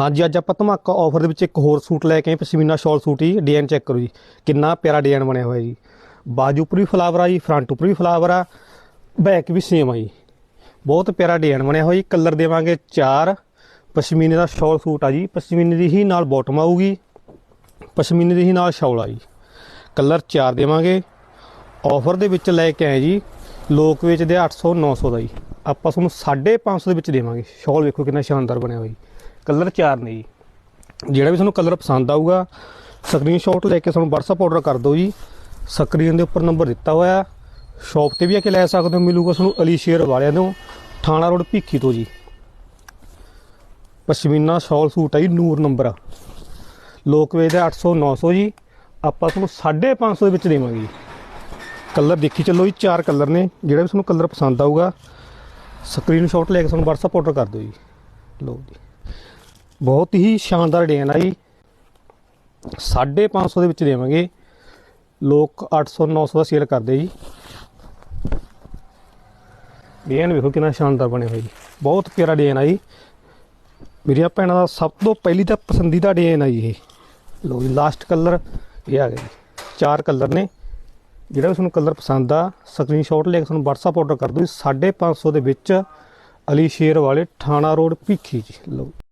ਹਾਂਜੀ, ਅੱਜ ਆਪਾਂ ਧਮਾਕਾ ਆਫਰ ਦੇ ਵਿੱਚ ਇੱਕ ਹੋਰ ਸੂਟ ਲੈ ਕੇ ਆਏ, ਪਸ਼ਮੀਨਾ ਸ਼ਾਲ ਸੂਟ ਹੀ ਡਿਜ਼ਾਈਨ ਚੈੱਕ ਕਰੋ ਜੀ। ਕਿੰਨਾ ਪਿਆਰਾ ਡਿਜ਼ਾਈਨ ਬਣਿਆ ਹੋਇਆ ਜੀ। ਬਾਜੂ ਉੱਪਰ ਵੀ ਫਲਾਵਰ ਆ ਜੀ ਫਰੰਟ ਉੱਪਰ ਵੀ ਫਲਾਵਰ ਆ ਬੈਕ ਵੀ ਸੇਮ ਆ ਜੀ। ਬਹੁਤ ਪਿਆਰਾ ਡਿਜ਼ਾਈਨ ਬਣਿਆ ਹੋਇਆ ਜੀ ਕਲਰ ਦੇਵਾਂਗੇ 4 ਪਸ਼ਮੀਨੇ ਦਾ ਸ਼ਾਲ ਸੂਟ ਆ ਜੀ, ਪਸ਼ਮੀਨੇ ਦੀ ਹੀ ਨਾਲ ਬਾਟਮ ਆਊਗੀ, ਪਸ਼ਮੀਨੇ ਦੀ ਹੀ ਨਾਲ ਸ਼ਾਲ ਆ ਜੀ। ਕਲਰ 4 ਦੇਵਾਂਗੇ। ਆਫਰ ਦੇ ਵਿੱਚ ਲੈ ਕੇ ਆਏ ਜੀ, ਲੋਕ ਵੇਚਦੇ 800 900 ਦਾ ਜੀ। ਆਪਾਂ ਤੁਹਾਨੂੰ 550 ਦੇ ਵਿੱਚ ਦੇਵਾਂਗੇ। ਸ਼ਾਲ ਵੇਖੋ ਕਿੰਨਾ ਸ਼ਾਨਦਾਰ ਬਣਿਆ ਹੋਇਆ ਜੀ। ਕਲਰ ਚਾਰ ਨੇ ਜੀ। ਜਿਹੜਾ ਵੀ ਤੁਹਾਨੂੰ ਕਲਰ ਪਸੰਦ ਆਊਗਾ ਸਕਰੀਨਸ਼ਾਟ ਲੈ ਕੇ ਸਾਨੂੰ WhatsApp ਆਰਡਰ ਕਰ ਦਿਓ ਜੀ। ਸਕਰੀਨ ਦੇ ਉੱਪਰ ਨੰਬਰ ਦਿੱਤਾ ਹੋਇਆ। ਸ਼ਾਪ ਤੇ ਵੀ ਆ ਕੇ ਲੈ ਸਕਦੇ ਹੋ, ਮਿਲੂਗਾ ਤੁਹਾਨੂੰ ਅਲੀ ਸ਼ੇਰ ਵਾਲਿਆਂ ਤੋਂ, ਥਾਣਾ ਰੋਡ ਭੀਖੀ ਤੋਂ ਜੀ। ਪਸ਼ਮੀਨਾ ਸ਼ਾਲ ਸੂਟ ਹੈ ਜੀ, ਨੂਰ ਨੰਬਰ ਆ। ਲੋਕ ਵੇਚਦੇ 800 900 ਜੀ। ਆਪਾਂ ਤੁਹਾਨੂੰ 550 ਦੇ ਵਿੱਚ ਦੇਵਾਂਗੇ ਜੀ। ਕਲਰ ਦੇਖੀ ਚੱਲੋ ਜੀ, ਚਾਰ ਕਲਰ ਨੇ। ਜਿਹੜਾ ਵੀ ਤੁਹਾਨੂੰ ਕਲਰ ਪਸੰਦ ਆਊਗਾ ਸਕਰੀਨਸ਼ਾਟ ਲੈ ਕੇ ਸਾਨੂੰ WhatsApp ਆਰਡਰ ਕਰ ਦਿਓ ਜੀ। ਲਓ ਜੀ। ਬਹੁਤ ਹੀ ਸ਼ਾਨਦਾਰ ਡਿਜ਼ਾਈਨ ਆ ਜੀ। 550 ਦੇ ਵਿੱਚ ਦੇਵਾਂਗੇ। ਲੋਕ 800 900 ਦਾ ਸੇਲ ਕਰਦੇ ਜੀ। ਡਿਜ਼ਾਈਨ ਵੇਖੋ ਕਿੰਨਾ ਸ਼ਾਨਦਾਰ ਬਣਿਆ ਹੋਇਆ ਜੀ। ਬਹੁਤ ਪਿਆਰਾ ਡਿਜ਼ਾਈਨ ਆ ਜੀ। ਮੇਰੀਆਂ ਭੈਣਾਂ ਦਾ ਸਭ ਤੋਂ ਪਹਿਲੀ ਤਾਂ ਪਸੰਦੀਦਾ ਡਿਜ਼ਾਈਨ ਆ ਜੀ ਇਹ। ਲਓ ਜੀ ਲਾਸਟ ਕਲਰ ਇਹ ਆ ਗਿਆ ਜੀ। ਚਾਰ ਕਲਰ ਨੇ। ਜਿਹੜਾ ਵੀ ਤੁਹਾਨੂੰ ਕਲਰ ਪਸੰਦ ਆ ਸਕਰੀਨਸ਼ਾਟ ਲੈ ਕੇ ਤੁਹਾਨੂੰ WhatsApp ਆਰਡਰ ਕਰ ਦਿਓ ਜੀ। 550 ਦੇ ਵਿੱਚ ਅਲੀ ਸ਼ੇਰ ਵਾਲੇ ਥਾਣਾ ਰੋਡ ਭੀਖੀ ਜੀ। ਲਓ।